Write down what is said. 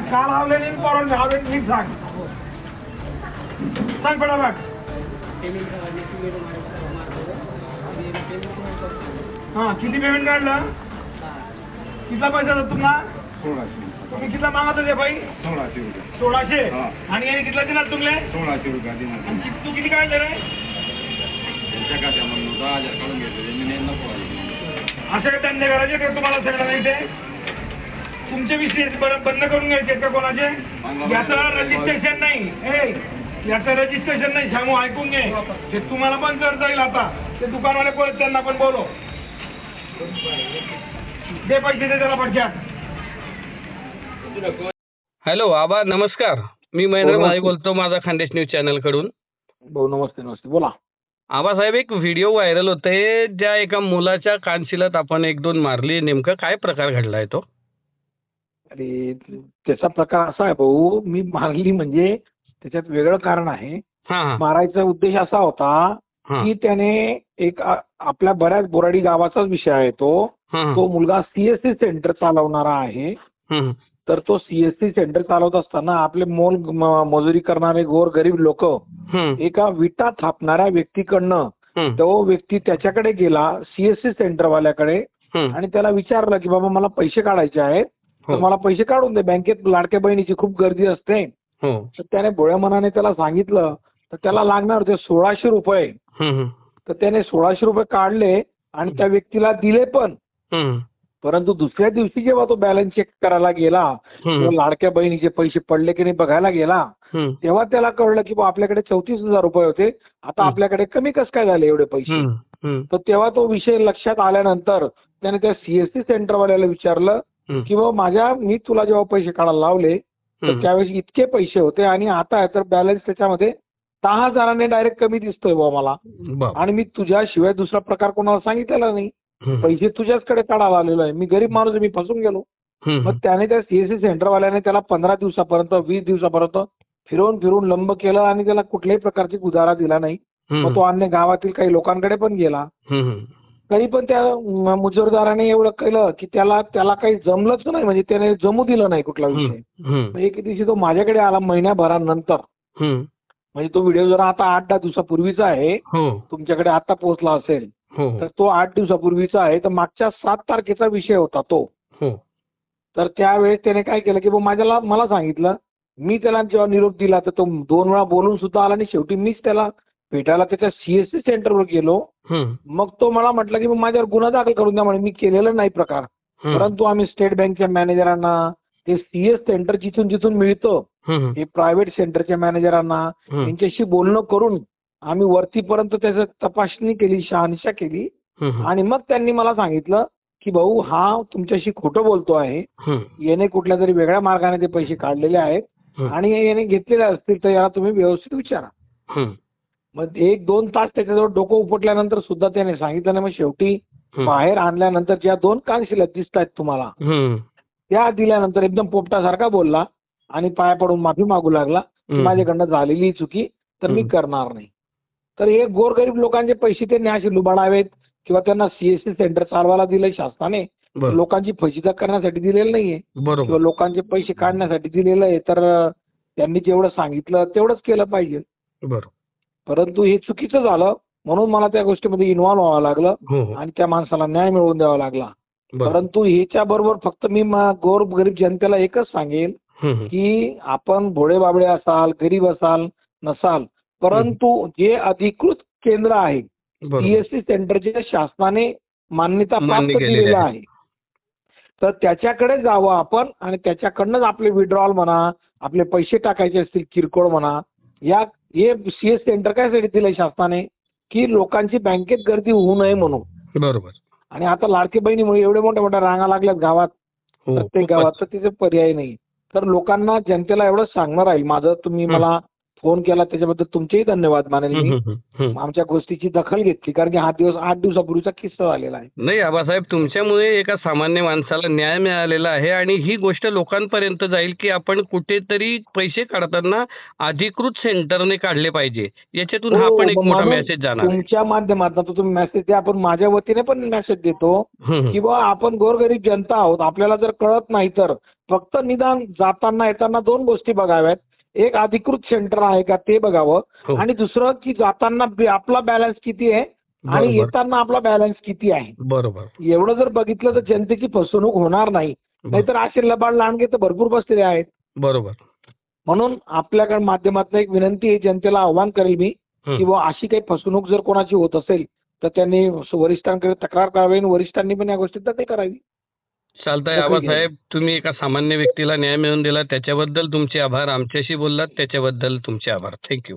सांग का लावले नाही परवा लावले नीट सांग. सांग फटाफट. हा किती पेमेंट काढलं? किती पैसा होता तुम्हाला सोळाशे. तुम्ही किती मागत होते बाई सोळाशे रुपये. सोळाशे? हा. आणि याने किती दिला तुमले? सोळाशे रुपये आणि किती- तू किती काढले रे? त्यांच्या खात्यामधून दहा हजार काढून घेतले. मी नाही नको आले. असे धंदे करायचे का तुम्हाला सगळं नाही ते. तुमचे विशेष बंद करून घ्यायचे का कोणाचे? याचं रजिस्ट्रेशन नाही. ए याचं रजिस्ट्रेशन नाही. शामू ऐकून घे. ते तुम्हाला पण करता येईल आता. ते दुकानवाले कोण त्यांना पण बोलो दे पैसे दे त्याला पटक्यात हॅलो आबा नमस्कार. मी महेंद्र माळी बोलतो माझा खानदेश न्यूज चॅनलकडून भाऊ नमस्ते नमस्ते. बोला. आबासाहेब एक व्हिडिओ व्हायरल होते ज्या एका मुलाच्या कानशिलात आपण एक दोन मारली. नेमका काय प्रकार घडलाय तो? अरे त्याचा प्रकार असा आहे भाऊ मी मारली म्हणजे त्याच्यात वेगळं कारण आहे. मारायचा उद्देश असा होता की त्याने एक आपल्या बऱ्याच बोराडी गावाचाच विषय आहे तो. तो मुलगा सीएससी सेंटर चालवणारा आहे. तर तो सीएससी सेंटर चालवत असताना आपले मोल मजुरी करणारे गोर गरीब लोक एका विटा थापणाऱ्या व्यक्तीकडनं तो व्यक्ती त्याच्याकडे गेला सीएससी सेंटरवाल्याकडे आणि त्याला विचारलं की बाबा मला पैसे काढायचे आहेत. तर हो. मला पैसे काढून दे. बँकेत लाडक्या बहिणीची खूप गर्दी असते. हो. तर त्याने भोळ्या मनाने त्याला सांगितलं तर त्याला लागणार होते सोळाशे रुपये. तर त्याने सोळाशे रुपये काढले आणि त्या व्यक्तीला दिले पण. परंतु दुसऱ्या दिवशी जेव्हा तो बॅलन्स चेक करायला गेला किंवा लाडक्या बहिणीचे पैसे पडले की नाही बघायला गेला तेव्हा त्याला कळलं की बा आपल्याकडे चौतीस हजार रुपये होते. आता. आपल्याकडे कमी कस काय झाले एवढे पैसे? तर तेव्हा तो विषय लक्षात आल्यानंतर त्याने त्या सीएससी सेंटरवाल्याला विचारलं की बाबा माझ्या मी तुला जेव्हा पैसे काढायला लावले तर. त्यावेळेस इतके पैसे होते आणि आता आहे तर बॅलन्स त्याच्यामध्ये दहा हजाराने डायरेक्ट कमी दिसतोय बाबा मला. आणि मी तुझ्याशिवाय दुसरा प्रकार कोणाला सांगितलेला नाही. पैसे तुझ्याचकडे काढायला आलेलो आहे. मी गरीब माणूस मी फसून गेलो. मग त्याने त्या सीएससी सेंटरवाल्याने त्याला पंधरा दिवसापर्यंत वीस दिवसापर्यंत फिरवून फिरून लंब केलं आणि त्याला कुठल्याही प्रकारची गुजारा दिला नाही. मग तो अन्य गावातील काही लोकांकडे पण गेला. तरी पण त्या मुजोरदाराने एवढं केलं की त्याला त्याला काही जमलंच नाही. म्हणजे त्याने जमू दिलं नाही कुठला विषय. एक दिवशी तो माझ्याकडे आला महिन्याभरानंतर. म्हणजे तो व्हिडिओ जरा आता आठ दहा दिवसापूर्वीचा आहे. हो. तुमच्याकडे आता पोहोचला असेल हो तर तो आठ दिवसापूर्वीचा आहे. तर मागच्या सात तारखेचा विषय होता तो. हो. तर त्यावेळेस त्याने काय केलं की माझ्याला मला सांगितलं मी त्याला जेव्हा निरोप दिला तर तो दोन वेळा बोलून सुद्धा आला आणि शेवटी मीच त्याला भेटायला त्याच्या सीएससी सेंटरवर गेलो. मग तो मला म्हटलं की माझ्यावर गुन्हा दाखल करून द्या म्हणे. मी केलेला नाही प्रकार. परंतु आम्ही स्टेट बँकच्या मॅनेजरांना ते सीएस सेंटर जिथून जिथून मिळतं हे प्रायव्हेट सेंटरच्या मॅनेजरांना हम्म, यांच्याशी बोलणं करून आम्ही वरतीपर्यंत त्याचं तपासणी केली शहानिशा केली. आणि मग त्यांनी मला सांगितलं की भाऊ हा तुमच्याशी खोटं बोलतो आहे. याने कुठल्या तरी वेगळ्या मार्गाने ते पैसे काढलेले आहेत. आणि याने घेतलेले असतील तर याला तुम्ही व्यवस्थित विचारा. मग एक दोन तास त्याच्याजवळ डोकं उपटल्यानंतर सुद्धा त्याने सांगितलं नाही. मग शेवटी. बाहेर आणल्यानंतर ज्या दोन कानशिला दिसत आहेत तुम्हाला त्या दिल्यानंतर एकदम पोपटासारखा बोलला आणि पाया पडून माफी मागू लागला. माझ्याकडनं झालेली चुकी तर मी. करणार नाही. तर हे गोरगरीब लोकांचे पैसे त्यांनी असे लुबाडावेत किंवा त्यांना सीएससी सेंटर चालवायला दिलंय शासनाने लोकांची फजिता करण्यासाठी दिलेलं नाहीये. किंवा लोकांचे पैसे काढण्यासाठी दिलेलं आहे. तर त्यांनी जेवढं सांगितलं तेवढंच केलं पाहिजे. बरोबर परंतु हे चुकीचं झालं म्हणून मला त्या गोष्टीमध्ये इन्व्हॉल्व्ह व्हावं लागलं हो हो. आणि त्या माणसाला न्याय मिळवून द्यावा लागला. परंतु ह्याच्या बरोबर फक्त मी म- गोर गरीब जनतेला एकच सांगेल. की आपण भोळे बाबळे असाल गरीब असाल नसाल परंतु जे अधिकृत केंद्र आहे सीएससी सेंटरचे शासनाने मान्यता मान्य प्राप्त केलेले. आहे. तर त्याच्याकडे जावं आपण आणि त्याच्याकडनंच आपले विड्रॉल म्हणा आपले पैसे टाकायचे असतील किरकोळ म्हणा या हे सीएस सेंटर काय दिलंय शासनाने? की लोकांची बँकेत गर्दी होऊ नये म्हणून. बरोबर. आणि आता लाडकी बहिणीमुळे एवढ्या मोठ्या मोठ्या रांगा लागल्यात गावात. हो प्रत्येक. गावात तर तिथे पर्याय नाही. तर लोकांना जनतेला एवढं सांगणार राहील. माझं तुम्ही. मला फोन केला त्याच्याबद्दल तुमचेही धन्यवाद मानेल हम्म, मी हम्म, हम्म. आमच्या गोष्टीची दखल घेतली कारण की हा दिवस आठ दिवसापूर्वीचा किस्सा झालेला आहे. नाही आबासाहेब तुमच्यामुळे एका सामान्य माणसाला न्याय मिळालेला आहे आणि ही गोष्ट लोकांपर्यंत जाईल की आपण कुठेतरी पैसे काढताना अधिकृत सेंटरने काढले पाहिजे. याच्यातून हा हो, पण एक मोठा मेसेज जाणार. तुमच्या माध्यमातून तुम्ही मेसेज द्या आपण माझ्या वतीने पण मेसेज देतो की बा आपण गोरगरीब जनता आहोत आपल्याला जर कळत नाही तर फक्त निदान जाताना येताना दोन गोष्टी बघाव्यात. एक अधिकृत सेंटर आहे का ते बघावं. हो. आणि दुसरं की जाताना आपला बॅलन्स किती आहे? आणि येताना आपला बॅलन्स किती आहे? बरोबर. एवढं जर बघितलं तर जनतेची फसवणूक होणार नाही. नाहीतर असे लबाड लांडगे तर भरपूर बसलेले आहेत. बरोबर. म्हणून आपल्याकडे माध्यमातून एक विनंती आहे जनतेला आव्हान करेल मी. की बुवा अशी काही फसवणूक जर कोणाची होत असेल तर त्यांनी वरिष्ठांकडे तक्रार करावी आणि वरिष्ठांनी पण या गोष्टीत दखल करावी. चालतंय आबासाहेब तुम्ही एका सामान्य व्यक्तीला न्याय मिळवून दिला त्याच्याबद्दल तुमचे आभार आमच्याशी बोललात त्याच्याबद्दल तुमचे आभार. थँक्यू